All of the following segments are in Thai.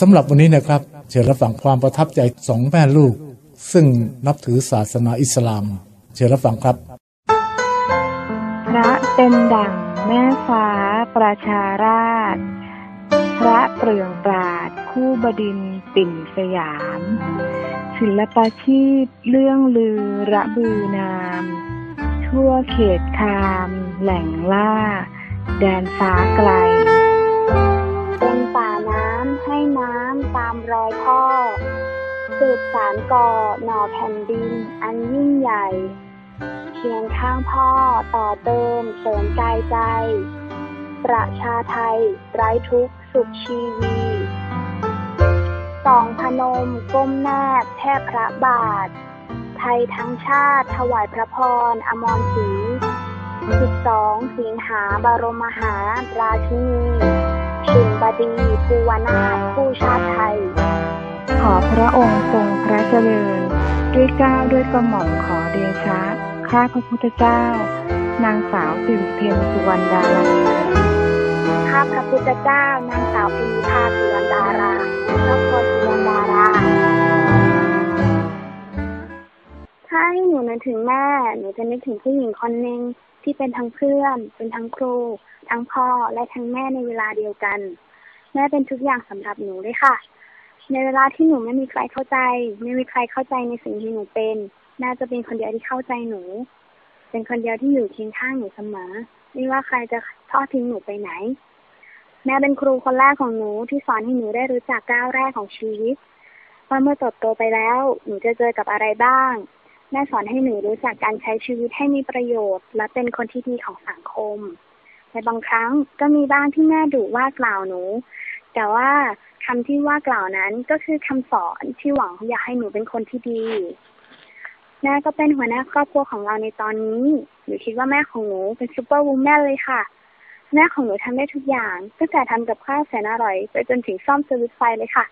สำหรับวันนี้นะครับ เชิญรับฟังความประทับใจสองแม่ลูก ซึ่งนับถือศาสนาอิสลาม เชิญรับฟังครับ พระเป็นดั่งแม่ฟ้าประชาราช พระเปลืองปราดคู่บดินปิ่นสยาม ศิลปาชีพเรื่องลือระบือนาม ทั่วเขตคาม แหล่งล่า แดนฟ้าไกลเป็นป่า น้ำให้น้ำตามรอยพ่อ สืบสารก่อหน่อแผ่นดินอันยิ่งใหญ่ เคียงข้างพ่อต่อเติมเสริมกายใจ ประชาไทยไร้ทุกข์สุขชีวีสองพนมก้มแนบแทบพระบาท ไทยทั้งชาติถวายพระพรอมรศรีสิบสองสิงหาบรมมหาราชินี ชินบดีภูวนาถคู่ชาติไทย ขอพระองค์ทรงพระเจริญ ด้วยเกล้าวด้วยกระหม่อมขอเดชะข้าพระพุทธเจ้า นางสาวสิริเพนสุวรรณดาราข้าพระพุทธเจ้านางสาวพิมพาสุวรรณดาราครอบค ถ้าให้หนูนึกถึงแม่หนูจะนึกถึงผู้หญิงคนหนึ่งที่เป็นทั้งเพื่อน เป็นทั้งครู ทั้งพ่อและทั้งแม่ในเวลาเดียวกัน แม่เป็นทุกอย่างสำหรับหนูเลยค่ะ ในเวลาที่หนูไม่มีใครเข้าใจ ไม่มีใครเข้าใจในสิ่งที่หนูเป็นแม่จะเป็นคนเดียวที่เข้าใจหนู เป็นคนเดียวที่อยู่เคียงข้างหนูเสมอไม่ว่าใครจะทอดทิ้งหนูไปไหน แม่เป็นครูคนแรกของหนูที่สอนให้หนูได้รู้จักก้าวแรกของชีวิตว่าเมื่อเติบโตไปแล้ว หนูจะเจอกับอะไรบ้าง แม่สอนให้หนูรู้จักการใช้ชีวิตให้มีประโยชน์ และเป็นคนที่ดีของสังคม ในบางครั้งก็มีบ้างที่แม่ดุว่ากล่าวหนู แต่ว่าคำที่ว่ากล่าวนั้นก็คือคำสอนที่หวังอยากให้หนูเป็นคนที่ดีแม่ก็เป็นหัวหน้าครอบครัวของเราในตอนนี้ หนูคิดว่าแม่ของหนูเป็นซูเปอร์วูแมนเลยค่ะ แม่ของหนูทำได้ทุกอย่างตั้งแต่ทำกับข้าวแสนอร่อย ไปจนถึงซ่อมสวิตไฟเลยค่ะ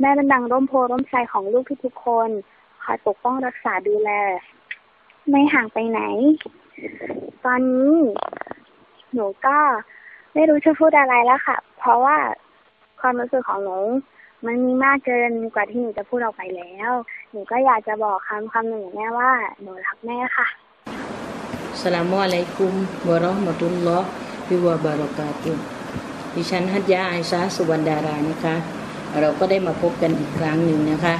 แม่เป็นดังร่มโพร่มไทรของลูกทุกๆคน คอยปกป้องรักษาดูแล ไม่ห่างไปไหน ตอนนี้ หนูก็ไม่รู้จะพูดอะไรแล้วค่ะ เพราะว่าความรู้สึกของหนูมันมีมากเกินกว่าที่หนูจะพูดออกไปแล้ว หนูก็อยากจะบอกคำคำหนึ่งแม่ว่า หนูรักแม่ค่ะสลามุอะลัยกุมวะเราะห์มตุลลอฮฮิวะบารอกาตุดิฉันฮัจยาไอซาสุวรรณดารานะคะ เราก็ได้มาพบกันอีกครั้งหนึ่งนะคะ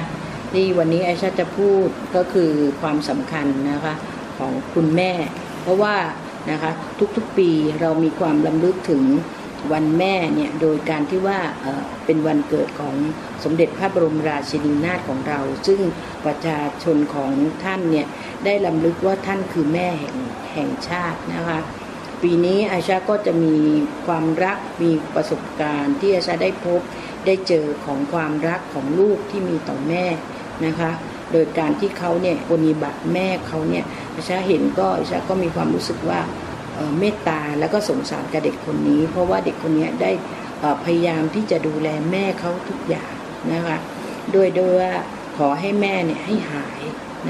ที่วันนี้ไอชาจะพูดก็คือความสำคัญนะคะของคุณแม่ เพราะว่านะคะทุกๆปีเรามีความลำลึกถึงวันแม่เนี่ยโดยการที่ว่าเป็นวันเกิดของสมเด็จพระบรมราชินีนาถของเรา ซึ่งประชาชนของท่านเนี่ยได้ลำลึกว่าท่านคือแม่แห่งแห่งชาตินะคะปีนี้อาชาก็จะมีความรักมีประสบการณ์ที่อาชาได้พบได้เจอของความรักของลูกที่มีต่อแม่ นะคะโดยการที่เขาเนี่ยปฏิบัติแม่เขาเนี่ยอาชาเห็นก็อาชาก็มีความรู้สึกว่าเมตตาแล้วก็สงสารกับเด็กคนนี้ เพราะว่าเด็กคนนี้ได้พยายามที่จะดูแลแม่เขาทุกอย่างนะคะโดยโดยว่าขอให้แม่เนี่ยให้หาย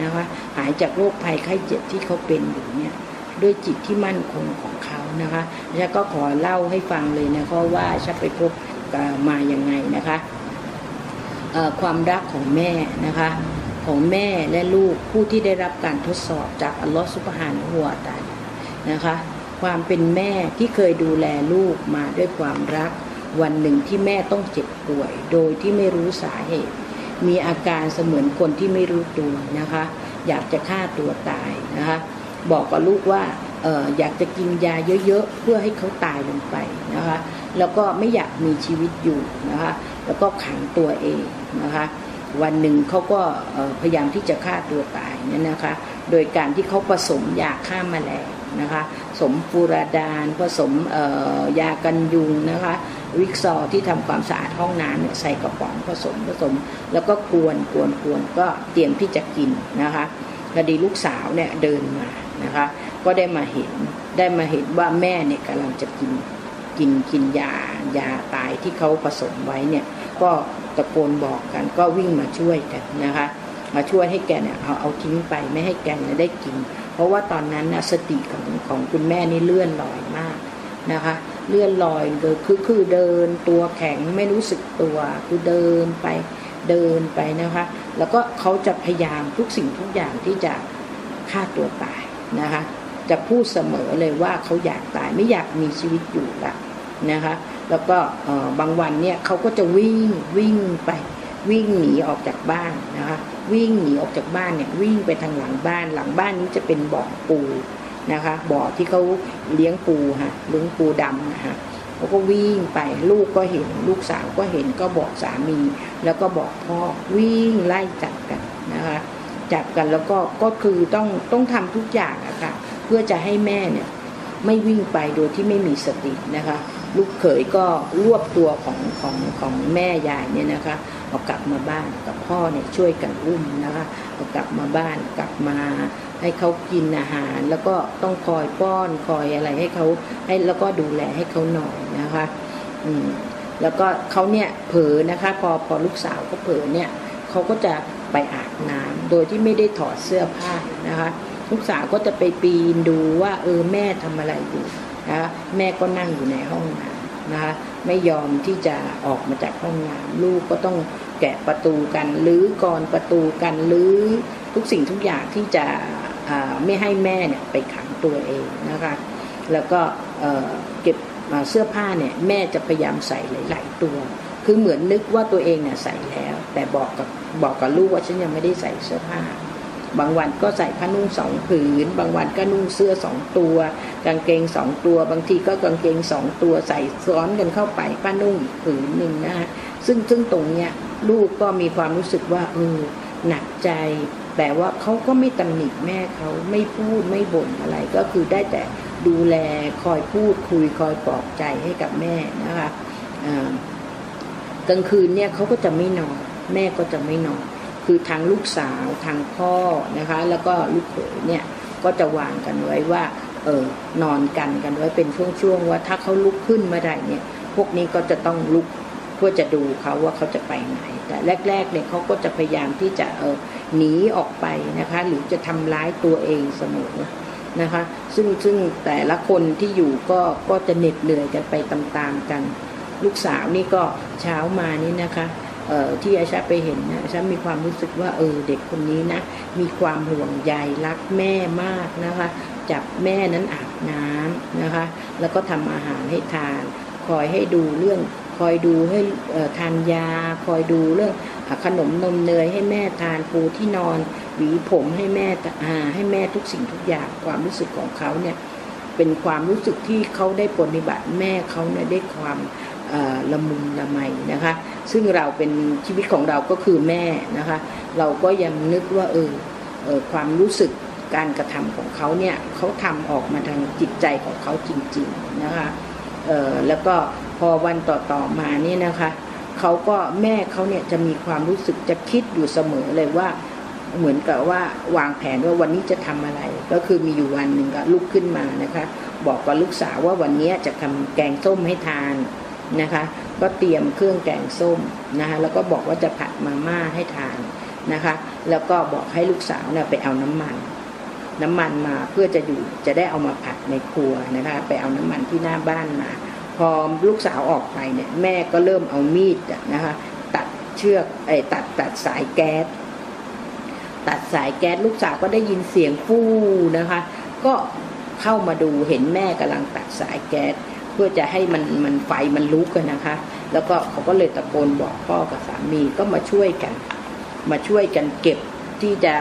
นะคะหายจากโรคภัยไข้เจ็บที่เขาเป็นอยู่เนี่ยด้วยจิตที่มั่นคงของเขานะคะฉันก็ขอเล่าให้ฟังเลยนะเพราะว่าฉันไปพบมาอย่างไงนะคะ ความรักของแม่นะคะของแม่และลูกผู้ที่ได้รับการทดสอบจากอัลลอฮฺสุบฮานะฮูวตานะคะ ความเป็นแม่ที่เคยดูแลลูกมาด้วยความรัก วันหนึ่งที่แม่ต้องเจ็บป่วย โดยที่ไม่รู้สาเหตุ มีอาการเสมือนคนที่ไม่รู้ตัวนะคะ อยากจะฆ่าตัวตายนะคะ บอกกับลูกว่าอออยากจะกินยาเยอะๆ เพื่อให้เขาตายลงไปนะคะ แล้วก็ไม่อยากมีชีวิตอยู่นะคะ แล้วก็ขังตัวเอง นะคะวันหนึ่งเขาก็พยายามที่จะฆ่าตัวตายเนั่นนะคะโดยการที่เขาผสมยาฆ่ามาแมลงนะคะสมฟูราดานผสมยากันยุงนะคะวิกซอที่ทำความสะอาดห้องน้ำเนี่ยใส่กระป๋องผสมผสม แล้วก็กวนกวนกวนก็เตรียมที่จะกินนะคะพอดีลูกสาวเนี่ยเดินมานะคะก็ได้มาเห็นได้มาเห็นว่าแม่เนี่ยกำลังจะกิน กินกินยายาตายที่เขาผสมไว้เนี่ยก็ตะโกนบอกกันก็วิ่งมาช่วยกันนะคะ มาช่วยให้แกเนี่ยเอาเอาทิ้งไปไม่ให้แกเนี่ยได้กิน เพราะว่าตอนนั้นนะสติของของคุณแม่นี่เลื่อนลอยมากนะคะ เลื่อนลอยเดคือคือเดินตัวแข็งไม่รู้สึกตัวคือเดินไปเดินไปนะคะ แล้วก็เขาจะพยายามทุกสิ่งทุกอย่างที่จะฆ่าตัวตายนะคะ จะพูดเสมอเลยว่าเขาอยากตายไม่อยากมีชีวิตอยู่ละ นะคะ แล้วก็บางวันเนี่ยเขาก็จะวิ่งวิ่งไปวิ่งหนีออกจากบ้านนะคะ วิ่งหนีออกจากบ้านเนี่ยวิ่งไปทางหลังบ้านหลังบ้านนี้จะเป็นบ่อปูนะคะ บ่อที่เขาเลี้ยงปูฮะเลี้ยงปูดำนะฮะเขาก็วิ่งไปลูกก็เห็นลูกสาวก็เห็นก็บอกสามี แล้วก็บอกพ่อวิ่งไล่จับกันนะคะจับกันแล้วก็ก็คือต้องต้องทำทุกอย่างอะค่ะเพื่อจะให้แม่เนี่ยไม่วิ่งไปโดยที่ไม่มีสตินะคะ ลูกเขยก็รวบตัวของของของแม่ยายเนี่ยนะคะเอากลับมาบ้านกับพ่อเนี่ยช่วยกันอุ้มนะคะเอากลับมาบ้านกลับมาให้เขากินอาหาร แล้วก็ต้องคอยป้อนคอยอะไรให้เขาให้แล้วก็ดูแลให้เขาหน่อยนะคะอืมแล้วก็เขาเนี่ยเผลอนะคะ พอพอลูกสาวก็เผลอเนี่ยเขาก็จะไปอาบน้ำโดยที่ไม่ได้ถอดเสื้อผ้านะคะ ลูกสาวก็จะไปปีนดูว่าเออแม่ทำอะไรอยู่ นะแม่ก็นั่งอยู่ในห้องน้ำนะคะไม่ยอมที่จะออกมาจากห้องน้ำลูกก็ต้องแกะประตูกันหรือกรประตูกันหรือทุกสิ่งทุกอย่างที่จะไม่ให้แม่เนี่ยไปขังตัวเองนะคะแล้วก็เเก็บเสื้อผ้าเนี่ยแม่จะพยายามใส่หลาย ๆ ตัว คือเหมือนนึกว่าตัวเองเนี่ยใส่แล้ว แต่บอกกับบอกกับลูกว่าฉันยังไม่ได้ใส่เสื้อผ้า บางวันก็ใส่ผ้านุ่งสองผืน บางวันก็นุ่งเสื้อสองตัว กางเกงสองตัว บางทีก็กางเกงสองตัวใส่ซ้อนกันเข้าไปผ้านุ่งอีกผืนหนึ่งนะฮะซึ่งซึ่งตรงเนี้ยลูกก็มีความรู้สึกว่าเออหนักใจ แต่ว่าเขาก็ไม่ตำหนิแม่เขาไม่พูดไม่บ่นอะไรก็คือได้แต่ดูแลคอยพูดคุยคอยปลอบใจให้กับแม่นะคะกลางคืนเนี่ยเขาก็จะไม่นอน แม่ก็จะไม่นอน คือทางลูกสาวทางพ่อนะคะ แล้วก็ลูกเขยเนี่ยก็จะวางกันไว้ว่าเออนอนกันกันไว้เป็นช่วงๆว่าถ้าเขาลุกขึ้นเมื่อใดเนี่ย พวกนี้ก็จะต้องลุกเพื่อจะดูเขาว่าเขาจะไปไหน แต่แรกๆเนี่ยเขาก็จะพยายามที่จะเออหนีออกไปนะคะ หรือจะทำร้ายตัวเองเสมอนะคะ ซึ่งซึ่งแต่ละคนที่อยู่ก็ก็จะเหน็ดเหนื่อยกันไปตามๆกัน ลูกสาวนี่ก็เช้ามานี่นะคะ ที่อาชาไปเห็นนะอาชามีความรู้สึกว่าเออเด็กคนนี้นะ มีความห่วงใยรักแม่มากนะคะ จับแม่นั้นอาบน้ำนะคะ แล้วก็ทำอาหารให้ทาน คอยให้ดูเรื่องคอยดูให้ทานยา คอยดูเรื่องขนมนมเนยให้แม่ทานปูที่นอน หวีผมให้แม่อาให้แม่ทุกสิ่งทุกอย่างความรู้สึกของเขาเนี่ยเป็นความรู้สึกที่เขาได้ปฏิบัติแม่เขาเนี่ยได้ความ ละมุนละไมนะคะ ซึ่งเราเป็นชีวิตของเราก็คือแม่นะคะ เราก็ยังนึกว่าเออเออความรู้สึกการกระทำของเขาเนี่ยเขาทำออกมาทางจิตใจของเขาจริงๆนะคะเออแล้วก็พอวันต่อๆมาเนี่ยนะคะเขาก็แม่เขาเนี่ยจะมีความรู้สึกจะคิดอยู่เสมอเลยว่าเหมือนกับว่าวางแผนว่าวันนี้จะทำอะไร ก็คือมีอยู่วันหนึ่งก็ลุกขึ้นมานะคะ บอกกับลูกสาวว่าวันนี้จะทำแกงส้มให้ทาน นะคะ ก็เตรียมเครื่องแกงส้มนะคะแล้วก็บอกว่าจะผัดมาม่าให้ทานนะคะ แล้วก็บอกให้ลูกสาวเนี่ยไปเอาน้ำมัน น้ำมันมาเพื่อจะอยู่จะได้เอามาผัดในครัวนะคะ ไปเอาน้ำมันที่หน้าบ้านมา พอลูกสาวออกไปเนี่ยแม่ก็เริ่มเอามีดนะคะ ตัดเชือกไอ้ตัดตัดสายแก๊สตัดสายแก๊สลูกสาวก็ได้ยินเสียงฟู่นะคะ ก็เข้ามาดูเห็นแม่กำลังตัดสายแก๊ส เพื่อจะให้มันมันไฟมันลุกกันนะคะ แล้วก็เขาก็เลยตะโกนบอกพ่อกับสามีก็มาช่วยกัน มาช่วยกันเก็บที่จะ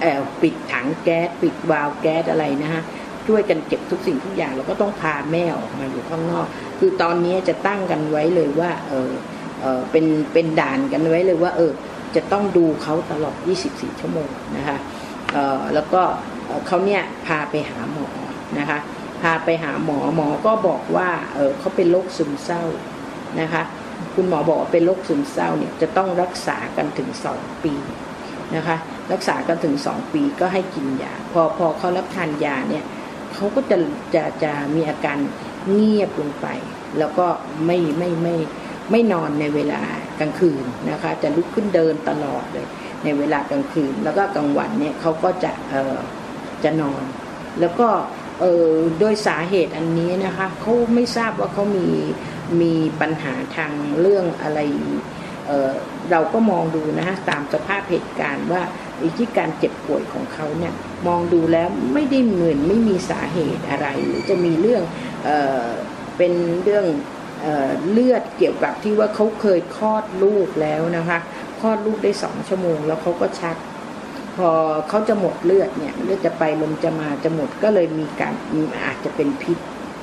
เอ่อปิดถังแก๊สปิดวาล์วแก๊สอะไรนะฮะช่วยกันเก็บทุกสิ่งทุกอย่างแล้วก็ต้องพาแม่ออกมาอยู่ข้างนอก คือตอนนี้จะตั้งกันไว้เลยว่า เออเออเป็นเป็นด่านกันไว้เลยว่า เออ จะต้องดูเขาตลอด 24 ชั่วโมงนะคะเออแล้วก็เอ่อเขาเนี่ยพาไปหาหมอนะคะ พาไปหาหมอหมอก็บอกว่าเออเขาเป็นโรคซึมเศร้านะคะ คุณหมอบอกว่าเป็นโรคซึมเศร้าเนี่ยจะต้องรักษากันถึงสองปีนะคะ รักษากันถึงสองปีก็ให้กินยาพอพอเขารับทานยาเนี่ยเขาก็จะจะจะมีอาการเงียบลงไป แล้วก็ไม่ไม่ไม่ไม่นอนในเวลากลางคืนนะคะ จะลุกขึ้นเดินตลอดเลย ในเวลากลางคืน แล้วก็กลางวันเนี่ยเขาก็จะเออจะนอน แล้วก็ เออโดยสาเหตุอันนี้นะคะเขาไม่ทราบว่าเขามีมีปัญหาทางเรื่องอะไรเเราก็มองดูนะฮะตามสภาพเหตุการณ์ว่าอ้ที่การเจ็บป่วยของเขาเนี่ยมองดูแล้วไม่ได้เหมือนไม่มีสาเหตุอะไร หรือจะมีเรื่องเออเป็นเรื่องเออเลือดเกี่ยวกับที่ว่าเขาเคยคลอดลูกแล้วนะคะคลอดลูกได้สองชั่วโมง แล้วเขาก็ชัก พอเขาจะหมดเลือดเนี่ยเลือดจะไปลมจะมาจะหมดก็เลยมีการมีอาจจะเป็นพิษ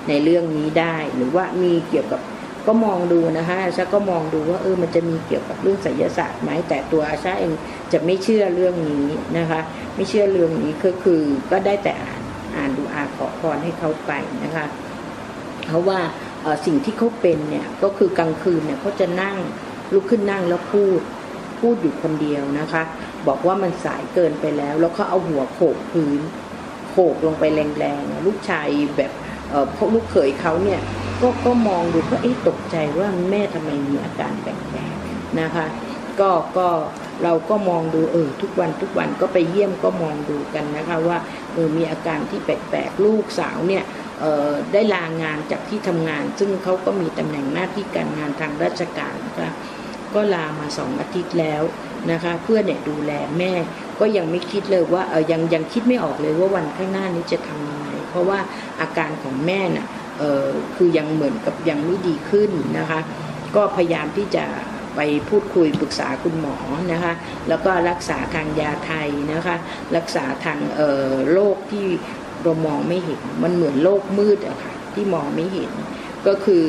ในเรื่องนี้ได้ หรือว่ามีเกี่ยวกับก็มองดูนะคะอาชาก็มองดูว่าเออมันจะมีเกี่ยวกับเรื่องไสยศาสตร์ไหมแต่ตัวอาชาเองจะไม่เชื่อเรื่องนี้นะคะ ไม่เชื่อเรื่องนี้ก็คือก็ได้แต่อ่านอ่านดูอาขอพรให้เขาไปนะคะ เพราะว่าสิ่งที่เขาเป็นเนี่ยก็คือกลางคืนเนี่ยเขาจะนั่งลุกขึ้นนั่งแล้วพูด พูดอยู่คนเดียวนะคะ บอกว่ามันสายเกินไปแล้ว แล้วเขาเอาหัวโขกพื้นโขกลงไปแรงๆลูกชายแบบเอ่อพวกลูกเขยเขาเนี่ยก็ก็มองดูก็เอ๊ะตกใจว่าแม่ทำไมมีอาการแปลกๆนะคะ ก็ก็เราก็มองดูเออทุกวันทุกวันก็ไปเยี่ยมก็มองดูกันนะคะว่าเออมีอาการที่แปลกๆลูกสาวเนี่ยได้ลางานจากที่ทำงาน ซึ่งเขาก็มีตำแหน่งหน้าที่การงานทางราชการนะคะ ก็ลามาสองอาทิตย์แล้วนะคะเพื่อเนี่ยดูแลแม่ ก็ยังไม่คิดเลยว่าเออยังยังคิดไม่ออกเลยว่าวันข้างหน้านี้จะทำยังไงเพราะว่าอาการของแม่น่ะเออคือยังเหมือนกับยังไม่ดีขึ้นนะคะ ก็พยายามที่จะไปพูดคุยปรึกษาคุณหมอนะคะ แล้วก็รักษาทางยาไทยนะคะ รักษาทางเออโรคที่เรามองไม่เห็น มันเหมือนโรคมืดอะค่ะที่มองไม่เห็น ก็คือ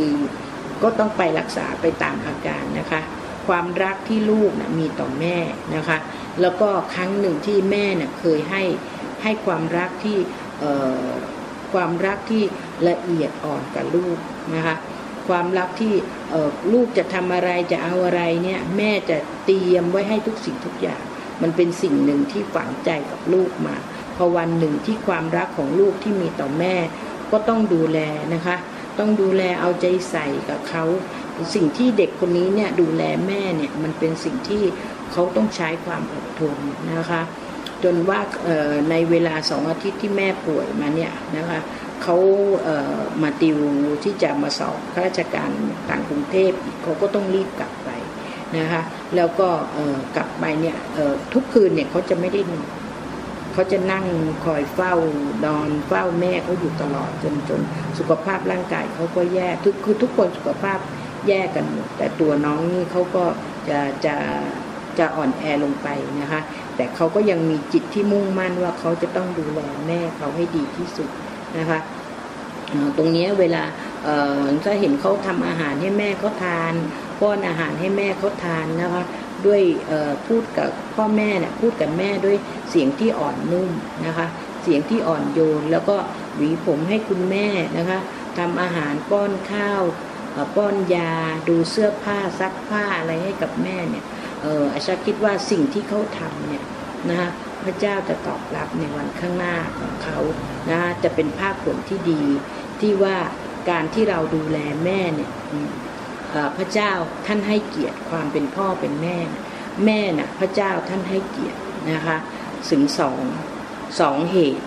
ก็ต้องไปรักษาไปตามอาการนะคะ ความรักที่ลูกนะมีต่อแม่นะคะ แล้วก็ครั้งหนึ่งที่แม่น่ะเคยให้ให้ความรักที่ความรักที่ละเอียดอ่อนกับลูกนะคะความรักที่ลูกจะทำอะไรจะเอาอะไรเนี่ยแม่จะเตรียมไว้ให้ทุกสิ่งทุกอย่าง มันเป็นสิ่งหนึ่งที่ฝังใจกับลูกมาพอวันหนึ่งที่ความรักของลูกที่มีต่อแม่ ก็ต้องดูแลนะคะ ต้องดูแลเอาใจใส่กับเขา สิ่งที่เด็กคนนี้เนี่ยดูแลแม่เนี่ยมันเป็นสิ่งที่เขาต้องใช้ความอดทนนะคะ จนว่าในเวลาสองอาทิตย์ที่แม่ป่วยมาเนี่ยนะคะเขามาติวที่จะมาสอบข้าราชการต่างกรุงเทพเขาก็ต้องรีบกลับไปนะคะแล้วก็กลับไปเนี่ยทุกคืนเนี่ยเขาจะไม่ได้นอนเขาจะนั่งคอยเฝ้านอนเฝ้าแม่เขาอยู่ตลอดจนจนสุขภาพร่างกายเขาก็แย่ทุกคือทุกคนสุขภาพ แย่กันหมดแต่ตัวน้องนี่เขาก็จะจะจะอ่อนแอลงไปนะคะ แต่เขาก็ยังมีจิตที่มุ่งมั่นว่าเขาจะต้องดูแลแม่เขาให้ดีที่สุดนะคะตรงนี้เวลาถ้าเห็นเขาทำอาหารให้แม่เขาทานป้อนอาหารให้แม่เขาทานนะคะด้วยพูดกับพ่อแม่เนี่ยพูดกับแม่ด้วยเสียงที่อ่อนนุ่มนะคะ เสียงที่อ่อนโยน แล้วก็หวีผมให้คุณแม่นะคะทำอาหารป้อนข้าว ป้อนยาดูเสื้อผ้าซักผ้าอะไรให้กับแม่เนี่ยเอออาชาคิดว่าสิ่งที่เขาทำเนี่ยนะคะพระเจ้าจะตอบรับในวันข้างหน้าของเขานะจะเป็นภาคผลที่ดี ที่ว่าการที่เราดูแลแม่เนี่ยพระเจ้าท่านให้เกียรติความเป็นพ่อเป็นแม่ แม่น่ะพระเจ้าท่านให้เกียรตินะคะถึงสองสองเหตุ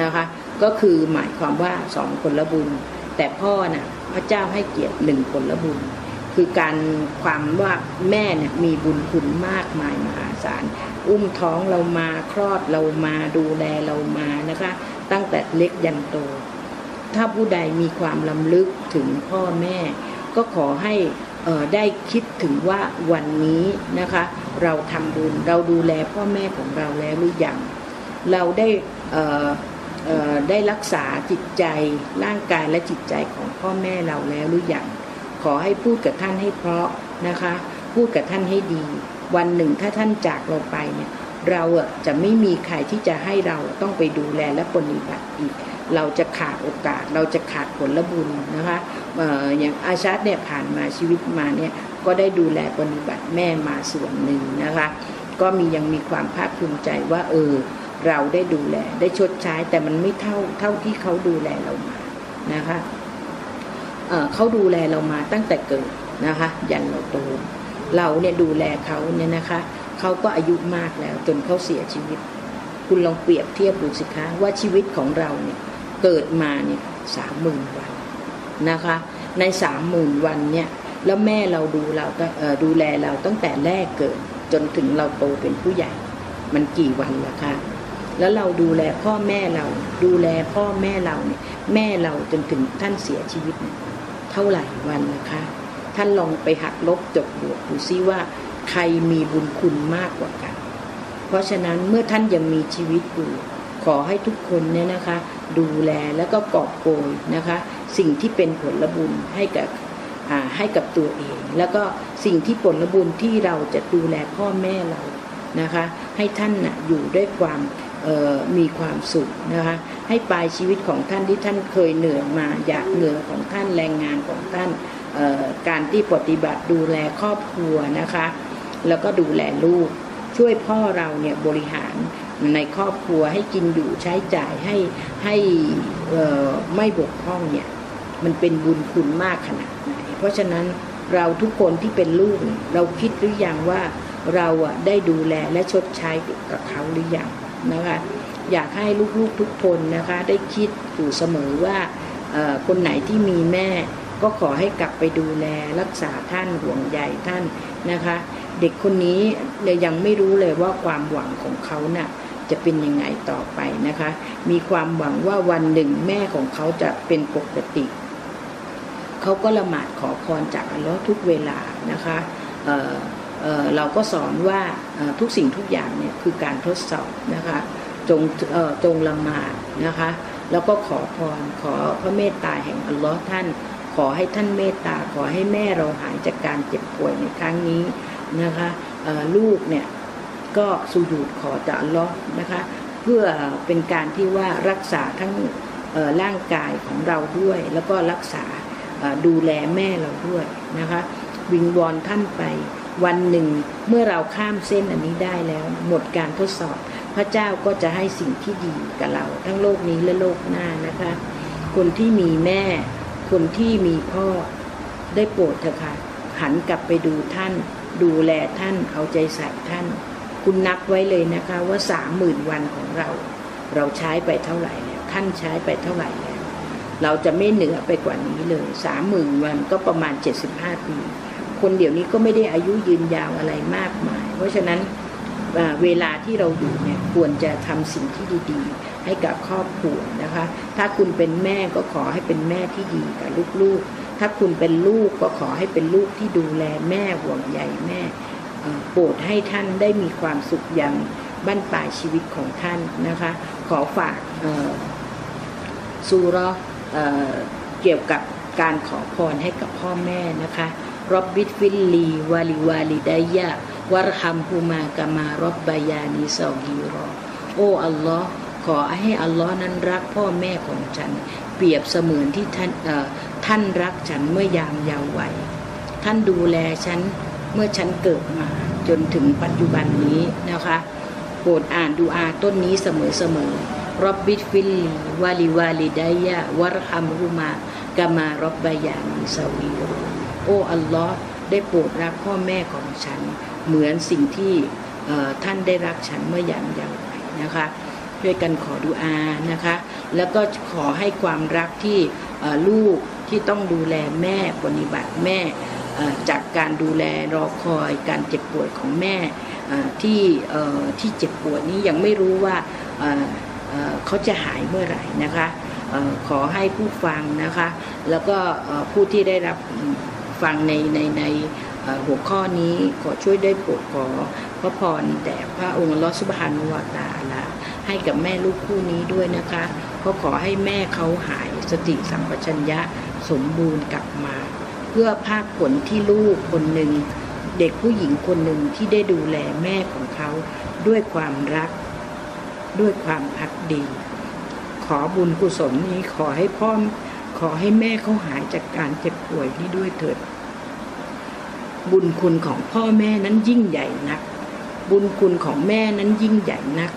นะคะก็คือหมายความว่าสองผลบุญ แต่พ่อน่ะพระเจ้าให้เกียรติหนึ่งผลบุญ คือการความว่าแม่เนี่ยมีบุญคุณมากมายมหาศาลอุ้มท้องเรามาคลอดเรามาดูแลเรามานะคะ ตั้งแต่เล็กยันโต ถ้าผู้ใดมีความลำลึกถึงพ่อแม่ ก็ขอให้ได้คิดถึงว่าวันนี้นะคะ เราทำบุญเราดูแลพ่อแม่ของเราแล้วหรือยังเราได้อ่อเอ่อ ได้รักษาจิตใจร่างกายและจิตใจของพ่อแม่เราแล้วหรือยังขอให้พูดกับท่านให้เพราะนะคะ พูดกับท่านให้ดี วันหนึ่งถ้าท่านจากเราไปเนี่ยเราอะจะไม่มีใครที่จะให้เราต้องไปดูแลและปฏิบัติอีก เราจะขาดโอกาส เราจะขาดผลบุญนะคะเอ่ออย่างอาชาติเนี่ยผ่านมาชีวิตมาเนี่ยก็ได้ดูแลปฏิบัติแม่มาส่วนหนึ่งนะคะ ก็มียังมีความภาคภูมิใจว่าเออ เราได้ดูแล ได้ชดใช้ แต่มันไม่เท่าเท่าที่เขาดูแลเรามานะคะเเขาดูแลเรามาตั้งแต่เกิดนะคะยันเราโตเราเนี่ยดูแลเขาเนี่ยนะคะเขาก็อายุมากแล้วจนเขาเสียชีวิต คุณลองเปรียบเทียบดูสิคะว่าชีวิตของเราเนี่ยเกิดมาเนี่ยสามหมื่นวันนะคะ ในสามหมื่นวันเนี่ยแล้วแม่เราดูเราเดูแลเราตั้งแต่แรกเกิดจนถึงเราโตเป็นผู้ใหญ่ มันกี่วันล่ะคะ แล้วเราดูแลพ่อแม่เรา ดูแลพ่อแม่เราเนี่ยแม่เราจนถึงท่านเสียชีวิตเนี่ยเท่าไหร่วันล่ะคะ ท่านลองไปหักลบจบบวกดูซิว่า ใครมีบุญคุณมากกว่ากัน เพราะฉะนั้นเมื่อท่านยังมีชีวิตอยู่ขอให้ทุกคนเนี่ยนะคะ ดูแลแล้วก็กอบโกยนะคะ สิ่งที่เป็นผลบุญให้กับให้กับตัวเอง แล้วก็สิ่งที่ผลบุญที่เราจะดูแลพ่อแม่เรานะคะ ให้ท่านนะอยู่ด้วยความ มีความสุขนะคะให้ปลายชีวิตของท่านที่ท่านเคยเหนื่อยมาอยากเหนื่อยของท่านแรงงานของท่านการที่ปฏิบัติดูแลครอบครัวนะคะ แล้วก็ดูแลลูก ช่วยพ่อเราเนี่ยบริหารในครอบครัวให้กินอยู่ใช้จ่ายให้ให้ไม่บกพร่องเนี่ยมันเป็นบุญคุณมากขนาดไหนเพราะฉะนั้นเราทุกคนที่เป็นลูกเราคิดหรือยังว่าเราอะได้ดูแลและชดใช้กับเขาหรือยัง นะคะอยากให้ลูกๆทุกคนนะคะได้คิดอยู่เสมอว่าคนไหนที่มีแม่ก็ขอให้กลับไปดูแลรักษาท่านห่วงใยท่านนะคะ เด็กคนนี้เนี่ยยังไม่รู้เลยว่าความหวังของเขาน่ะจะเป็นยังไงต่อไปนะคะ มีความหวังว่าวันหนึ่งแม่ของเขาจะเป็นปกติ เขาก็ละหมาดขอพรจากอัลลอฮ์ทุกเวลานะคะ เเราก็สอนว่าทุกสิ่งทุกอย่างเนี่ยคือการทดสอบนะคะจงจงละหมาดนะคะแล้วก็ขอพรขอพระเมตตาแห่งอัลลอฮ์ท่าน ขอให้ท่านเมตตาขอให้แม่เราหายจากการเจ็บป่วยในครั้งนี้นะคะลูกเนี่ยก็สุญูดขอจากอัลลอฮ์นะคะเพื่อเป็นการที่ว่ารักษาทั้งร่างกายของเราด้วย แล้วก็รักษาดูแลแม่เราด้วยนะคะวิงวอนท่านไป วันหนึ่งเมื่อเราข้ามเส้นอันนี้ได้แล้ว หมดการทดสอบ พระเจ้าก็จะให้สิ่งที่ดีกับเรา ทั้งโลกนี้และโลกหน้านะคะ คนที่มีแม่ คนที่มีพ่อได้โปรดเถอะค่ะหันกลับไปดูท่าน ดูแลท่านเอาใจใส่ท่าน คุณนับไว้เลยนะคะว่าสามหมื่นวันของเรา เราใช้ไปเท่าไหร่แล้วท่านใช้ไปเท่าไหร่แล้วเราจะไม่เหนือไปกว่านี้เลยสามหมื่นวันก็ประมาณ75ปี คนเดี๋ยวนี้ก็ไม่ได้อายุยืนยาวอะไรมากมาย เพราะฉะนั้นเวลาที่เราอยู่เนี่ยควรจะทำสิ่งที่ดีๆ ให้กับครอบครัวนะคะ ถ้าคุณเป็นแม่ก็ขอให้เป็นแม่ที่ดีกับลูกๆ ถ้าคุณเป็นลูกก็ขอให้เป็นลูกที่ดูแลแม่ห่วงใยแม่โปรดให้ท่านได้มีความสุขอย่างบั้นปลายชีวิตของท่านนะคะ ขอฝากซูรเอ่อเกี่ยวกับการขอพรให้กับพ่อแม่นะคะ รอบบิดฟิลลีวาลิวาลิดายะวารฮัมฮูมากามารบบายานิซอฮีรอโอ้อัลลอฮ์ขอให้อัลลอฮ์นั้นรักพ่อแม่ของฉัน เปรียบเสมือนที่ท่านเอ่อท่านรักฉันเมื่อยามเยาว์วัยท่านดูแลฉันเมื่อฉันเกิดมาจนถึงปัจจุบันนี้นะคะโปรดอ่านดูอาต้นนี้เสมอๆรับบิดฟิลลีวาลิวาลิดายะวารฮัมรุมากามารบบายานิสวีโร โอ้อัลลอฮ์ได้โปรดรักพ่อแม่ของฉัน เหมือนสิ่งที่ท่านได้รักฉันเมื่อยามเยาว์นะคะช่วยกันขอดูอานะคะ แล้วก็ขอให้ความรักที่ลูกที่ต้องดูแลแม่ปฏิบัติแม่จากการดูแลรอคอยการเจ็บป่วยของแม่ที่ที่เจ็บปวดนี้ยังไม่รู้ว่าเขาจะหายเมื่อไหร่นะคะขอให้ผู้ฟังนะคะ แล้วก็ผู้ที่ได้รับ ฟังในในในหัวข้อนี้ขอช่วยได้โปรดขอพระพรแด่พระองค์ลอสุบฮานุวาตาลาให้กับแม่ลูกคู่นี้ด้วยนะคะก็ขอให้แม่เขาหายสติสัมปชัญญะสมบูรณ์กลับมา เพื่อภาคผลที่ลูกคนหนึ่ง เด็กผู้หญิงคนหนึ่งที่ได้ดูแลแม่ของเขา ด้วยความรัก ด้วยความพักดี ขอบุญกุศลนี้ขอให้พ่อขอให้แม่เขาหายจากการเจ็บป่วยนี้ด้วยเถิด บุญคุณของพ่อแม่นั้นยิ่งใหญ่นัก บุญคุณของแม่นั้นยิ่งใหญ่นัก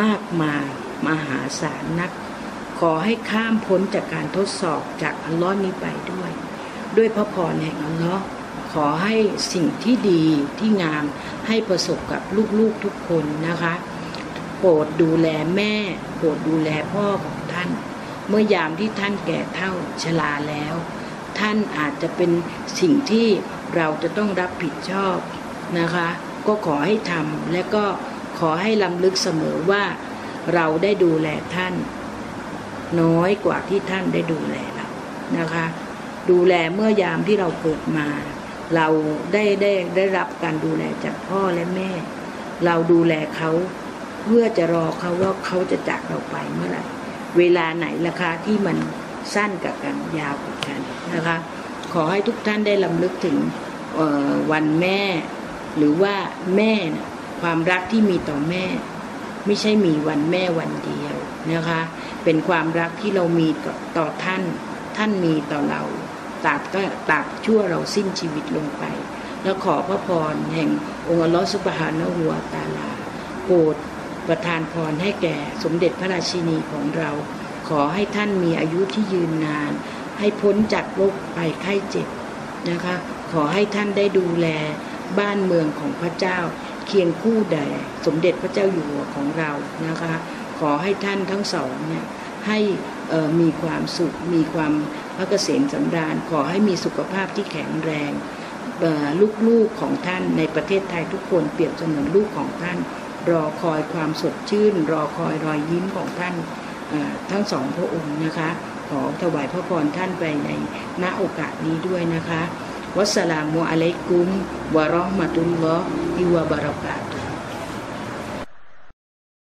มากมายมหาศาลนัก ขอให้ข้ามพ้นจากการทดสอบจากอัลลอฮ์นี้ไปด้วย ด้วยพระพรแห่งอัลลอฮ์ขอให้สิ่งที่ดีที่งามให้ประสบกับลูกๆทุกคนนะคะ โปรดดูแลแม่ โปรดดูแลพ่อของท่าน เมื่อยามที่ท่านแก่เท่าชราแล้ว ท่านอาจจะเป็นสิ่งที่ เราจะต้องรับผิดชอบนะคะ ก็ขอให้ทำและก็ขอให้ลำลึกเสมอว่าเราได้ดูแลท่าน น้อยกว่าที่ท่านได้ดูแลเรานะคะ ดูแลเมื่อยามที่เราเกิดมา เราได้ได้ได้รับการดูแลจากพ่อและแม่ เราดูแลเขาเพื่อจะรอเขาว่าเขาจะจากเราไปเมื่อไหร่เวลาไหนราคาที่มันสั้นกับกันยาวกับกันนะคะ ขอให้ทุกท่านได้ลำลึกถึง วันแม่ หรือว่าแม่นะความรักที่มีต่อแม่ ไม่ใช่มีวันแม่วันเดียวนะคะ เป็นความรักที่เรามีต่อตอท่าน ท่านมีต่อเราตราบก็ตราบชั่วเราสิ้นชีวิตลงไป แล้วขอพระพรแห่งองค์อัลลอฮฺสุบฮานะฮูวตาลาโปรดประทานพรให้แก่สมเด็จพระราชินีของเรา ขอให้ท่านมีอายุที่ยืนนาน ให้พ้นจากโรคภัยไข้เจ็บ นะคะ ขอให้ท่านได้ดูแลบ้านเมืองของพระเจ้า เคียงคู่แด่สมเด็จพระเจ้าอยู่หัวของเรานะคะ ขอให้ท่านทั้งสองเนี่ยให้มีความสุข มีความพระเกษมสำราญ ขอให้มีสุขภาพที่แข็งแรงลูกๆของท่านในประเทศไทยทุกคนเปรียบเสมือนลูกของท่าน รอคอยความสดชื่น รอคอยรอยยิ้มของท่านทั้งสองพระองค์นะคะ อถวายพระพรท่านไปในณโอกาสนี้ด้วยนะคะ วัสสลามุอะลัยกุมวะราะห์มะตุลลอฮิวะบะเราะกาตุ